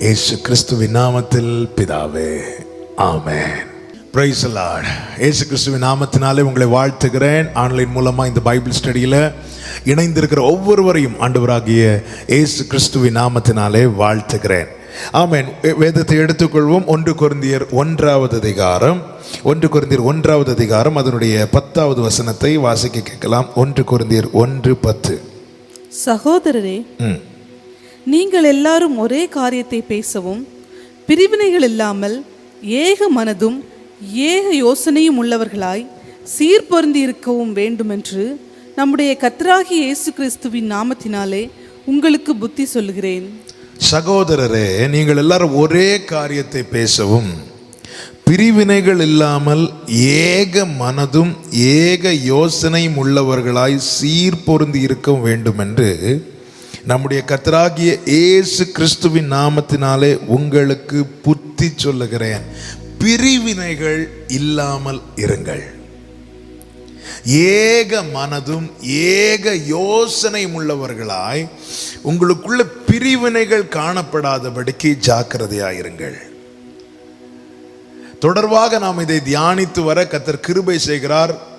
இயேசு கிறிஸ்துவின் நாமத்தில் பிதாவே ஆமென். பிரைஸ் லார்ட் இயேசு கிறிஸ்துவின் நாமத்தினாலே உங்களை வாழ்த்துகிறேன். ஆன்லைன் மூலமா இந்த பைபிள் ஸ்டடியில் இணைந்திருக்கிற ஒவ்வொருவரையும் ஆண்டவராகிய இயேசு கிறிஸ்துவின் நாமத்தினாலே வாழ்த்துகிறேன். ஆமென். வேதத்தை எடுத்துக்கொள்வோம். ஒன்று கொரிந்தியர் ஒன்றாவது அதிகாரம். ஒன்று கொரிந்தியர் ஒன்றாவது அதிகாரம். அதனுடைய பத்தாவது வசனத்தை வாசிக்க கேட்கலாம். ஒன்று கொரிந்தியர் ஒன்று பத்து. சகோதரரே நீங்கள் எல்லாரும் ஒரே காரியத்தை பேசவும் பிரிவினைகள் இல்லாமல் ஏக மனதும் ஏக யோசனையும் உள்ளவர்களாய் சீர்பொருந்தி இருக்கவும் வேண்டுமென்று நம்முடைய கத்ராகி இயேசு கிறிஸ்துவின் நாமத்தினாலே உங்களுக்கு புத்தி சொல்லுகிறேன். சகோதரரே நீங்கள் எல்லாரும் ஒரே காரியத்தை பேசவும் பிரிவினைகள் இல்லாமல் ஏக மனதும் ஏக யோசனையும் உள்ளவர்களாய் சீர்பொருந்தி இருக்க வேண்டும் என்று நம்முடைய கத்தராகிய ஏசு கிறிஸ்துவின் நாமத்தினாலே உங்களுக்கு புத்தி சொல்லுகிறேன். பிரிவினைகள் இல்லாமல் இருங்கள். ஏக மனதும் ஏக யோசனையும் உள்ளவர்களாய் உங்களுக்குள்ள பிரிவினைகள் காணப்படாதபடிக்கு ஜாக்கிரதையாயிருங்கள். தொடர்பாக நாம் இதை தியானித்து வர கத்தர் கிருபை செய்கிறார்.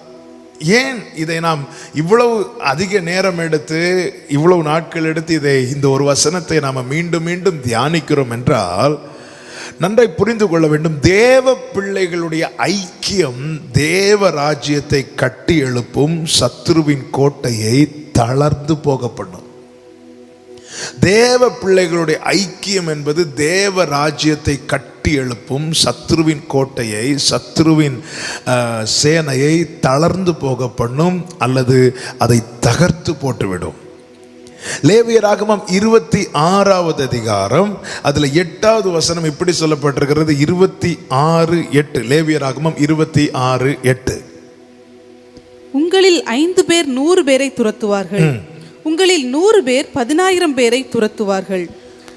ஏன் இதை நாம் இவ்வளவு அதிக நேரம் எடுத்து இவ்வளவு நாட்கள் எடுத்து இதை இந்த ஒரு வசனத்தை நாம் மீண்டும் மீண்டும் தியானிக்கிறோம் என்றால் நன்றாய் புரிந்து கொள்ள வேண்டும். தேவ பிள்ளைகளுடைய ஐக்கியம் தேவ ராஜ்யத்தை கட்டி எழுப்பும் சத்ருவின் கோட்டையை தளர்ந்து போக பண்ணும் தேவ பிள்ளைகளுடைய ஐக்கியம் என்பது தேவ ராஜ்யத்தை கட்டி எழுப்பும் சத்ருவின் கோட்டையை சத்ருவின் சேனையை தளர்ந்து போக பண்ணும் அல்லது அதை தகர்த்து போட்டுவிடும். லேவியராகமம் இருபத்தி ஆறாவது அதிகாரம் அதுல எட்டாவது வசனம் இப்படி சொல்லப்பட்டிருக்கிறது இருபத்தி ஆறு எட்டு லேவியராகமம் இருபத்தி ஆறு எட்டு. உங்களில் ஐந்து பேர் நூறு பேரை துரத்துவார்கள். உங்களில் நூறு பேர் பதினாயிரம் பேரை துரத்துவார்கள்.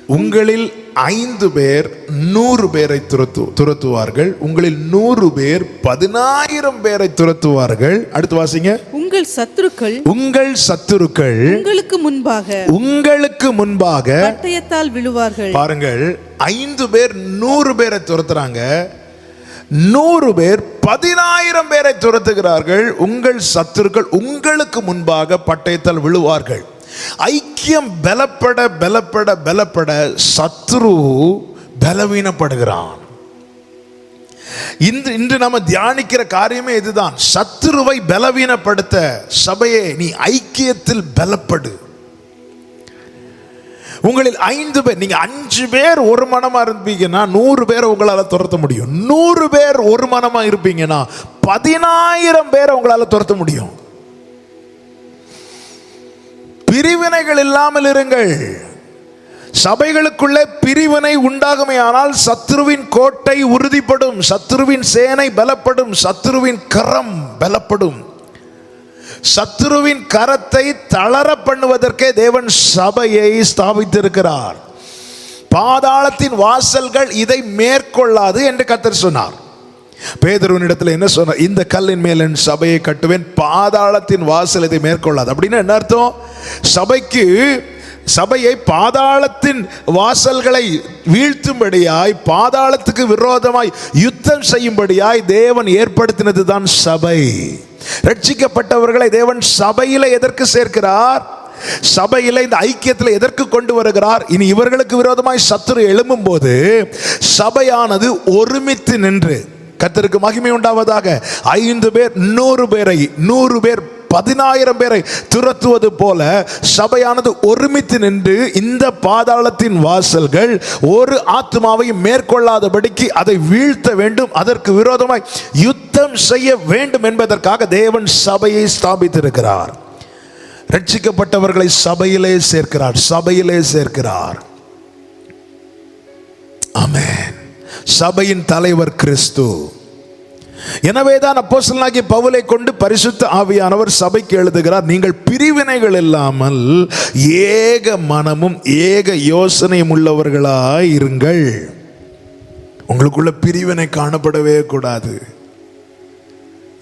உங்களில் ஐந்து பேர் நூறு பேரை துரத்து துரத்துவார்கள். உங்களில் நூறு பேர் பதினாயிரம் பேரை துரத்துவார்கள். அடுத்து வாசிங்க. உங்கள் சத்துருக்கள் உங்கள் சத்துருக்கள் உங்களுக்கு முன்பாக உங்களுக்கு முன்பாக பட்டயத்தால் விழுவார்கள். பாருங்கள். ஐந்து பேர் நூறு பேரை துரத்துறாங்க. நூறு பேர் பதினாயிரம் பேரை துரத்துகிறார்கள். உங்கள் சத்துருக்கள் உங்களுக்கு முன்பாக பட்டயத்தால் விழுவார்கள். ஐக்கியம் பலப்பட பலப்பட பலப்பட சத்ரு பலவீனப்படுகிறான். இன்று இன்று நம்ம தியானிக்கிற காரியமே இதுதான். சத்துருவை பலவீனப்படுத்த சபையே நீ ஐக்கியத்தில் பலப்படு. உங்களில் ஐந்து பேர் நீங்க அஞ்சு பேர் ஒரு மனமா இருப்பீங்கன்னா நூறு பேரை உங்களால துரத்த முடியும். நூறு பேர் ஒரு மனமா இருப்பீங்கன்னா பதினாயிரம் பேரை உங்களால துரத்த முடியும். பிரிவினைகள் இல்லாமல் இருங்கள். சபைகளுக்குள்ளே பிரிவினை உண்டாகுமே ஆனால் சத்ருவின் கோட்டை உறுதிப்படும் சத்ருவின் சேனை பலப்படும் சத்ருவின் கரம் பலப்படும். சத்ருவின் கரத்தை தளர பண்ணுவதற்கே தேவன் சபையை ஸ்தாபித்திருக்கிறார். பாதாளத்தின் வாசல்கள் இதை மேற்கொள்ளாது என்று கத்தர் சொன்னார். பேதருவனிடத்தில் என்ன சொன்ன? இந்த கல்லின் மேல் என் சபையை கட்டுவேன் பாதாளத்தின் வாசல் இதை மேற்கொள்ளாது. அப்படின்னு என்ன அர்த்தம்? சபைக்கு சபையை பாதாளத்தின் வாசல்களை வீழ்த்தும்படியாய் பாதாளத்துக்கு விரோதமாய் யுத்தம் செய்யும்படியாய் தேவன் ஏற்படுத்தினது தான் சபை. ரட்சிக்கப்பட்டவர்களை தேவன் சபையில எதற்கு சேர்க்கிறார்? சபையில இந்த ஐக்கியத்தில் எதற்கு கொண்டு வருகிறார்? இனி இவர்களுக்கு விரோதமாய் சத்துரு எழும்பும் போது சபையானது ஒருமித்து நின்று கத்தருக்கு மகிமை உண்டாவதாக. ஐந்து பேர் நூறு பேரை நூறு பேர் பதினாயிரம் பேரை துரத்துவது போல சபையானது ஒருமித்து நின்று இந்த பாதாளத்தின் வாசல்கள் ஒரு ஆத்மாவையும் மேற்கொள்ளாதபடிக்கு அதை வீழ்த்த வேண்டும். அதற்கு விரோதமாய் யுத்தம் செய்ய வேண்டும் என்பதற்காக தேவன் சபையை ஸ்தாபித்திருக்கிறார். ரட்சிக்கப்பட்டவர்களை சபையிலே சேர்க்கிறார் சபையிலே சேர்க்கிறார். ஆமென். சபையின் தலைவர் கிறிஸ்து. எனவேதான் அப்போஸ்தலனாகிய பவுலை கொண்டு பரிசுத்த ஆவியானவர் சபைக்கு எழுதுகிறார் நீங்கள் பிரிவினைகள் இல்லாமல் ஏக மனமும் ஏக யோசனையும் உள்ளவர்களாய் இருங்கள். உங்களுக்குள்ள பிரிவினை காணப்படவே கூடாது.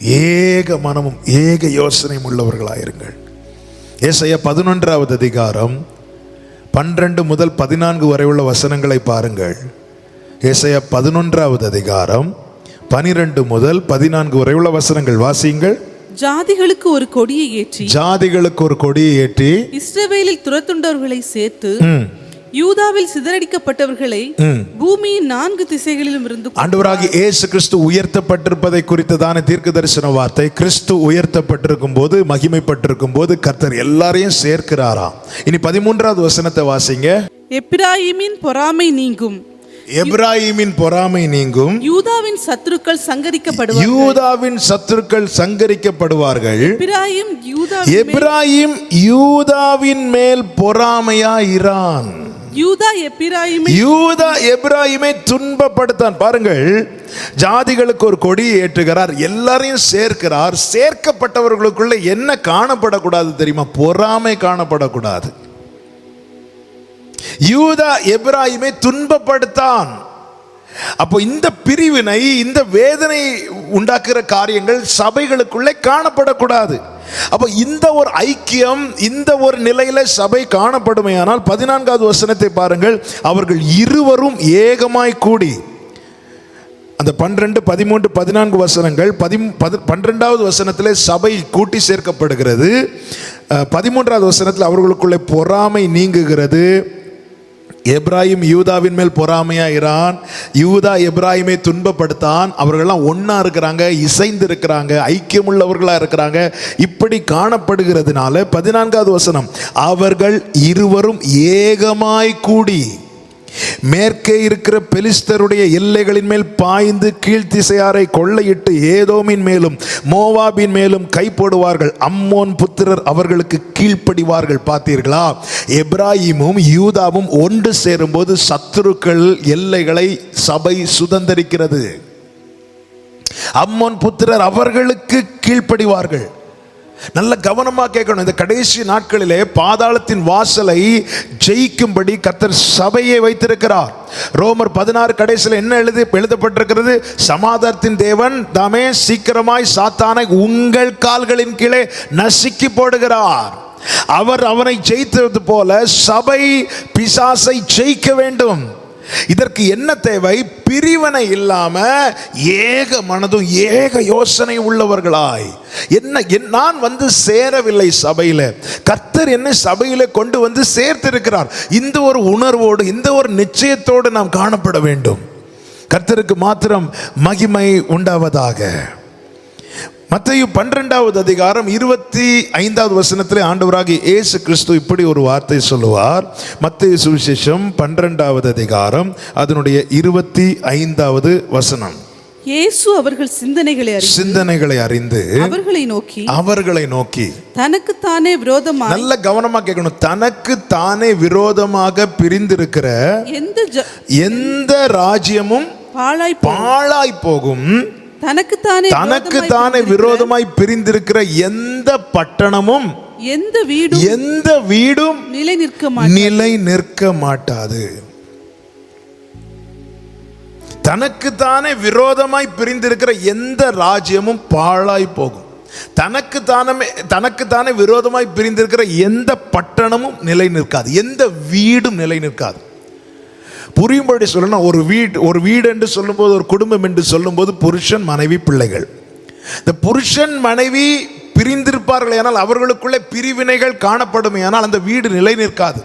ஏக மனமும் ஏக யோசனையும் உள்ளவர்களாயிருங்கள் ஏசைய பதினொன்றாவது அதிகாரம் பன்னிரண்டு முதல் பதினான்கு வரை உள்ள வசனங்களை பாருங்கள். ஏசைய பதினொன்றாவது அதிகாரம் பனிரெண்டு முதல் பதினான்கு வரை உள்ள வசனங்கள் வாசியுங்கள். ஜாதிகளுக்கு ஒரு கொடியை ஏற்றி ஜாதிகளுக்கு ஒரு கொடியை ஏற்றி இஸ்ரவேலில் துரத்துண்டவர்களை சேர்த்து யூதாவில் சிதறடிக்கப்பட்டவர்களை. பூமியின் நான்கு திசைகளிலும் இருந்து ஆண்டவராகி இயேசு கிறிஸ்து உயர்த்தப்பட்டிருப்பதை குறித்ததான தீர்க்க தரிசன வார்த்தை. கிறிஸ்து உயர்த்தப்பட்டிருக்கும் போது மகிமைப்பட்டிருக்கும் போது கர்த்தர் எல்லாரையும் சேர்க்கிறாராம். இனி பதிமூன்றாவது வசனத்தை வாசிங்க. எப்பிராயிமின் பொறாமை நீங்கும். எப்ராஹிமின் பொறாமை நீங்கும். யூதாவின் சத்துருக்கள் சங்கரிக்கப்படுவார் யூதாவின் சத்துருக்கள் சங்கரிக்கப்படுவார்கள். எப்பிராயிம் யூதா எப்ராஹிம் யூதாவின் மேல் பொறாமையா இரான் யூதா எப்பிராயிமை யூதா எப்ராஹிமை துன்பப்படுத்தான். பாருங்கள் ஜாதிகளுக்கு ஒரு கொடியை ஏற்றுகிறார் எல்லாரையும் சேர்க்கிறார் சேர்க்கப்பட்டவர்களுக்குள்ள என்ன காணப்படக்கூடாது தெரியுமா? பொறாமை காணப்படக்கூடாது. யூதா எப்ராஹிமை துன்பப்படுத்தான். அப்போ இந்த பிரிவினை இந்த வேதனை உண்டாக்குற காரியங்கள் சபைகளுக்குள்ளே காணப்படக்கூடாது. அப்போ இந்த ஒரு ஐக்கியம் இந்த ஒரு நிலையில சபை காணப்படுமையானால் பதினான்காவது வசனத்தை பாருங்கள். அவர்கள் இருவரும் ஏகமாய் கூடி. அந்த பன்னிரெண்டு பதிமூன்று பதினான்கு வசனங்கள் பதி பது பன்னிரெண்டாவது வசனத்தில் சபை கூட்டி சேர்க்கப்படுகிறது. பதிமூன்றாவது வசனத்தில் அவர்களுக்குள்ளே பொறாமை நீங்குகிறது. எப்ராஹிம் யூதாவின் மேல் பொறாமையாக இரான் யூதா எப்ராஹிமை துன்பப்படுத்தான் அவர்கள்லாம் ஒன்றா இருக்கிறாங்க இசைந்து இருக்கிறாங்க ஐக்கியமுள்ளவர்களாக இருக்கிறாங்க இப்படி காணப்படுகிறதுனால பதினான்காவது வசனம் அவர்கள் இருவரும் ஏகமாய் கூடி மேற்கே இருக்கிற பெலிஸ்தருடைய எல்லைகளின் மேல் பாய்ந்து கீழ்த்திசையாரை கொள்ளையிட்டு ஏதோமின் மேலும் மோவாபின் மேலும் கை போடுவார்கள். அம்மோன் புத்திரர் அவர்களுக்கு கீழ்ப்படிவார்கள். பார்த்தீர்களா? எப்ராஹிமும் யூதாவும் ஒன்று சேரும்போது சத்துருக்கள் எல்லைகளை சபை சுதந்தரிக்கிறது. அம்மோன் புத்திரர் அவர்களுக்கு கீழ்ப்படிவார்கள். நல்ல கவனமாக கேட்கணும். இந்த கடைசி நாட்களிலே பாதாளத்தின் வாசலை ஜெயிக்கும்படி கத்தர் சபையை வைத்திருக்கிறார். ரோமர் பதினாறு கடைசியில் என்ன எழுதி எழுதப்பட்டிருக்கிறது? சமாதானத்தின் தேவன் தாமே சீக்கிரமாய் சாத்தானை உங்கள் கால்களின் கீழே நசுக்கி போடுகிறார். அவர் அவனை ஜெயித்தது போல சபை பிசாசை ஜெயிக்க வேண்டும். இதற்கு என்ன தேவை? பிரிவினை இல்லாம ஏக மனதும் ஏக யோசனை உள்ளவர்களாய். என்ன என்- நான் வந்து சேரவில்லை சபையில. கர்த்தர் என்னை சபையில கொண்டு வந்து சேர்த்திருக்கிறார். இந்த ஒரு உணர்வோடு இந்த ஒரு நிச்சயத்தோடு நாம் காணப்பட வேண்டும். கர்த்தருக்கு மாத்திரம் மகிமை உண்டாவதாக. மத்தேயு பன்னிரெண்டாவது அதிகாரம் இருபத்தி ஐந்தாவது வசனத்திலே ஆண்டவராகிய இயேசு கிறிஸ்து இப்படி ஒரு வார்த்தை சொல்லுவார். மத்தேயு சுவிசேஷம் பன்னிரெண்டாவது அதிகாரம் அதனுடைய இருபத்தி ஐந்தாவது வசனம். இயேசு அவர்கள் சிந்தனைகளை அறிந்து சிந்தனைகளை அறிந்து அவர்களை நோக்கி அவர்களை நோக்கி. தனக்குத்தானே விரோதமாய் நல்ல கவனமா கேட்கணும். தனக்கு தானே விரோதமாக பிரிந்திருக்கிற எந்த எந்த ராஜ்யமும் பாழாய் பாழாய் போகும். தனக்குத்தானே தனக்கு விரோதமாய் தானே பிரிந்திருக்கிற விரோதமாய் பிரிந்திருக்கிற எந்த பட்டணமும் எந்த வீடும் எந்த வீடும் நிலை நிற்க நிலை நிற்க மாட்டாது. தனக்குத்தானே விரோதமாய் பிரிந்திருக்கிற எந்த ராஜ்யமும் பாழாய் போகும். தனக்கு தானமே தனக்குத்தானே விரோதமாய் பிரிந்திருக்கிற எந்த பட்டணமும் நிலை நிற்காது. எந்த வீடும் நிலை நிற்காது. புரியும்படி சொல்லணும் ஒரு வீடு ஒரு வீடு என்று சொல்லும்போது ஒரு குடும்பம் என்று சொல்லும்போது புருஷன் மனைவி பிள்ளைகள். இந்த புருஷன் மனைவி பிரிந்திருப்பார்கள் ஆனால் அவர்களுக்குள்ளே பிரிவினைகள் காணப்படுமையானால் அந்த வீடு நிலை நிற்காது.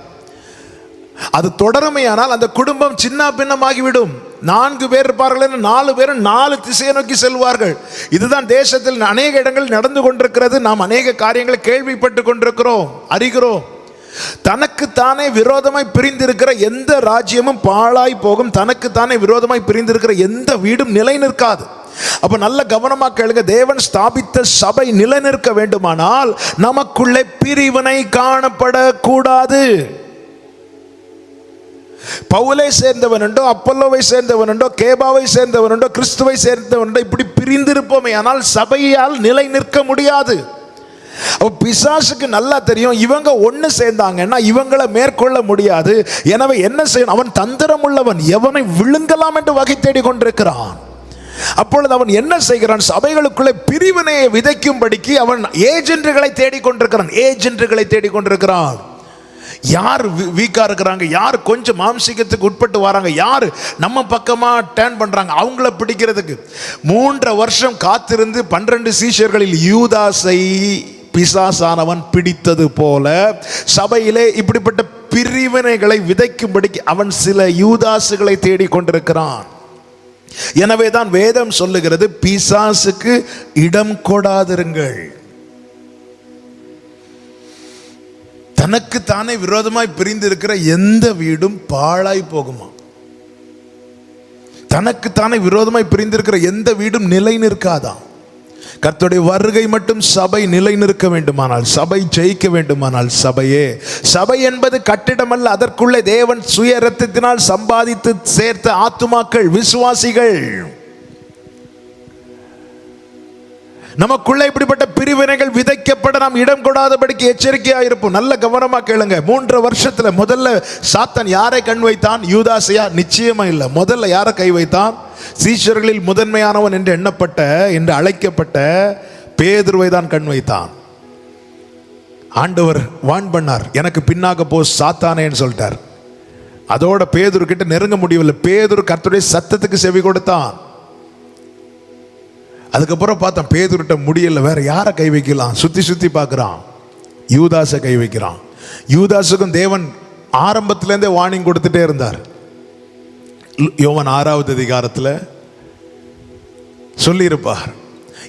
அது தொடருமையானால் அந்த குடும்பம் சின்ன பின்னமாகிவிடும். நான்கு பேர் இருப்பார்கள் என்று நாலு பேரும் நாலு திசையை நோக்கி செல்வார்கள். இதுதான் தேசத்தில் அநேக இடங்கள் நடந்து கொண்டிருக்கிறது. நாம் அநேக காரியங்களை கேள்விப்பட்டு கொண்டிருக்கிறோம் அறிகிறோம். தனக்குத்தானே விரோதமாய் பிரிந்திருக்கிற எந்த ராஜ்யமும் பாழாய் போகும். தனக்குத்தானே விரோதமாய் பிரிந்திருக்கிற எந்த வீடும் நிலை நிற்காது அப்ப நல்ல கவனமாக கேளுங்க. தேவன் ஸ்தாபித்த சபை நிலைநிற்க வேண்டுமானால் நமக்குள்ளே பிரிவினை காணப்படக்கூடாது. பவுலை சேர்ந்தவனுண்டோ அப்பல்லோவை சேர்ந்தவனுண்டோ கேபாவை சேர்ந்தவனுண்டோ கிறிஸ்துவை சேர்ந்தவனுண்டோ இப்படி பிரிந்திருப்போமே. ஆனால் சபையால் நிலை நிற்க முடியாது. அப்போ பிசாசுக்கு நல்லா தெரியும் இவங்க ஒன்று சேர்ந்தாங்கன்னா இவங்களை மேற்கொள்ள முடியாது. எனவே என்ன செய்யணும்? அவன் தந்திரம் உள்ளவன் எவனை விழுங்கலாம் என்று வகை தேடி கொண்டிருக்கிறான் அப்பொழுது அவன் என்ன செய்கிறான்? சபைகளுக்குள்ளே பிரிவினையை விதைக்கும்படிக்கு அவன் ஏஜென்ட்டுகளை தேடிக்கொண்டிருக்கிறான். ஏஜென்ட்டுகளை தேடிக்கொண்டிருக்கிறான். யார் வீக்கா இருக்கிறாங்க? யார் கொஞ்சம் மாம்சிகத்துக்கு உட்பட்டு வராங்க? யார் நம்ம பக்கமா டேர்ன் பண்றாங்க? அவங்கள பிடிக்கிறதுக்கு. மூன்றரை வருஷம் காத்திருந்து பன்னிரண்டு சீஷர்களில் யூதாசை பிசாசானவன் பிடித்தது போல சபையிலே இப்படிப்பட்ட பிரிவினைகளை விதைக்கும்படிக்கு அவன் சில யூதாசுகளை தேடிக் கொண்டிருக்கிறான் எனவே தான் வேதம் சொல்லுகிறது பிசாசுக்கு இடம் கொடாதிருங்கள். தனக்கு தானே விரோதமாய் பிரிந்து இருக்கிற எந்த வீடும் பாழாய் போகுமா? தனக்கு தானே விரோதமாய் பிரிந்திருக்கிற எந்த வீடும் நிலை நிற்காதாம் கர்த்தருடைய வருகை மட்டும் சபை நிலை நிற்க வேண்டுமானால் சபை ஜெயிக்க வேண்டுமானால் சபையே. சபை என்பது கட்டிடம் அல்ல அதற்குள்ளே தேவன் சுய ரத்தத்தினால் சம்பாதித்து சேர்த்த ஆத்துமாக்கள் விசுவாசிகள். நமக்குள்ள இப்படிப்பட்ட பிரிவினைகள் விதைக்கப்பட நாம் இடம் கொடாதபடிக்கு எச்சரிக்கையா இருப்போம். நல்ல கவனமா கேளுங்க. மூன்று வருஷத்துல முதல்ல சாத்தன் யாரை கண் வைத்தான்? யூதாசையா? நிச்சயமா இல்லை. முதல்ல யாரை கை வைத்தான்? சீஷர்களில் முதன்மையானவன் என்று எண்ணப்பட்ட என்று அழைக்கப்பட்ட பேதுருவை தான் கண் வைத்தான். ஆண்டவர் வான் பண்ணார். எனக்கு பின்னாக போ சாத்தானேன்னு சொல்லிட்டார். அதோட பேதுரு கிட்ட நெருங்க முடியவில்லை. பேதுரு கர்த்தருடைய சத்தத்துக்கு செவி கொடுத்தான். அதுக்கப்புறம் பார்த்தா பேதுருட்ட முடியல. வேற யாரை கை வைக்கலாம்? சுத்தி சுத்தி பார்க்குறான். யூதாஸை கை வைக்கிறான். யூதாஸுக்கும் தேவன் ஆரம்பத்திலேருந்தே வார்னிங் கொடுத்துட்டே இருந்தார். யோவன் ஆறாவது அதிகாரத்தில் சொல்லியிருப்பார்.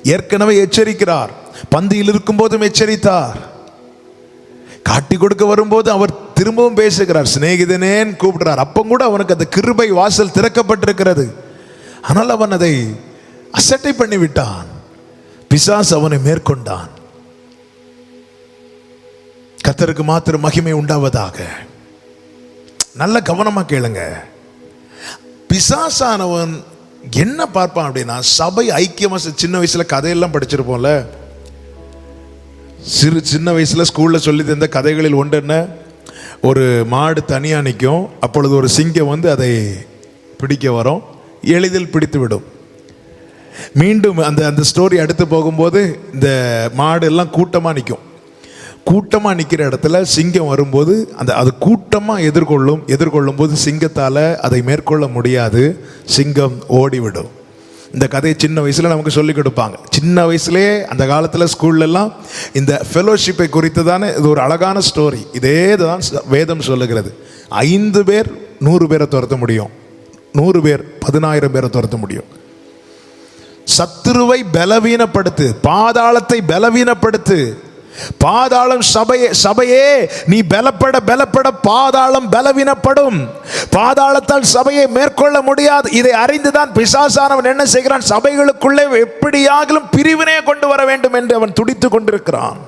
ஏற்கனவே எச்சரிக்கிறார். பந்தியில் இருக்கும்போதும் எச்சரித்தார். காட்டி கொடுக்க வரும்போது அவர் திரும்பவும் பேசுகிறார். சிநேகிதனேன் கூப்பிடுறார். அப்போ கூட அவனுக்கு அந்த கிருபை வாசல் திறக்கப்பட்டிருக்கிறது. ஆனால் அவன் அதை அசட்டை பண்ணி விட்டான் பிசாஸ் அவனை மேற்கொண்டான். கத்தருக்கு மாத்திரம் மகிமை உண்டாவதாக. நல்ல கவனமா கேளுங்க. பிசாசானவன் என்ன பார்ப்பான் அப்படின்னா சபை ஐக்கியமாக சின்ன வயசில் கதையெல்லாம் படிச்சிருப்போம்ல. சிறு சின்ன வயசில் ஸ்கூலில் சொல்லி தந்த கதைகளில் ஒன்று என்ன? ஒரு மாடு தனியாக நிற்கும் அப்பொழுது ஒரு சிங்கம் வந்து அதை பிடிக்க வரும் எளிதில் பிடித்து விடும். மீண்டும் அந்த அந்த ஸ்டோரி அடுத்து போகும்போது இந்த மாடு எல்லாம் கூட்டமாக நிற்கும் கூட்டமாக நிற்கிற இடத்துல சிங்கம் வரும்போது அந்த அது கூட்டமாக எதிர்கொள்ளும் எதிர்கொள்ளும் போது சிங்கத்தால் அதை மேற்கொள்ள முடியாது. சிங்கம் ஓடிவிடும். இந்த கதையை சின்ன வயசில் நமக்கு சொல்லிக் கொடுப்பாங்க. சின்ன வயசுலேயே அந்த காலத்தில் ஸ்கூல்லலாம் இந்த ஃபெலோஷிப்பை குறித்து தானே இது ஒரு அழகான ஸ்டோரி இதே தான் வேதம் சொல்லுகிறது. ஐந்து பேர் நூறு பேரை துரத்த முடியும். நூறு பேர் பதினாயிரம் பேரை துரத்த முடியும். சத்துருவை பலவீனப்படுத்து பாதாளத்தை பலவீனப்படுத்து. பாதாளம் சபையே சபையே நீ பலப்பட பலப்பட பாதாளம் பலவீனப்படும். பாதாளத்தால் சபையை மேற்கொள்ள முடியாது. இதை அறிந்துதான் பிசாசானவன் என்ன செய்கிறான்? சபைகளுக்குள்ளே எப்படியாகிலும் பிரிவினையை கொண்டு வர வேண்டும் என்று அவன் துடித்து கொண்டிருக்கிறான்.